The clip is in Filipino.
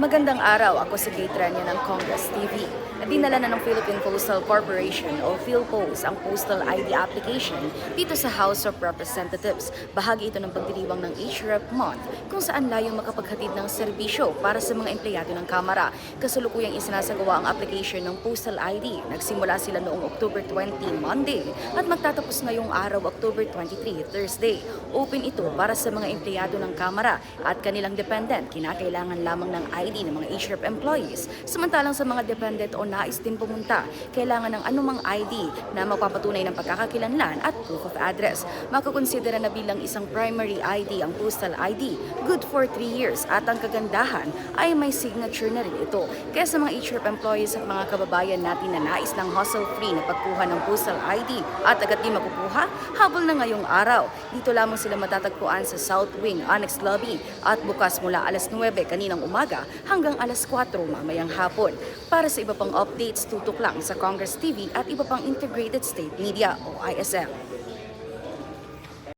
Magandang araw, ako si Kate Rania ng Congress TV. Dinala na ng Philippine Postal Corporation o PhilPost ang postal ID application dito sa House of Representatives. Bahagi ito ng pagdiriwang ng HREP Month kung saan layong makapaghatid ng serbisyo para sa mga empleyado ng Kamara. Kasalukuyang isinasagawa ang application ng postal ID. Nagsimula sila noong October 20, Monday at magtatapos ngayong araw, October 23, Thursday. Open ito para sa mga empleyado ng Kamara at kanilang dependent. Kinakailangan lamang ng ID ng mga HREP employees. Samantalang sa mga dependent o nais din pumunta, kailangan ng anumang ID na magpapatunay ng pagkakakilanlan at proof of address. Makakonsidera na bilang isang primary ID ang postal ID, good for 3 years at ang kagandahan ay may signature na rin ito. Kaya sa mga HREP employees at mga kababayan natin na nais ng hustle-free na pagkuha ng postal ID at agad di makukuha, habol na ngayong araw. Dito lamang sila matatagpuan sa South Wing Annex Lobby at bukas mula alas 9 kaninang umaga hanggang alas 4 mamayang hapon. Para sa iba pang updates, tutok lang sa Congress TV at iba pang Integrated State Media o ISM.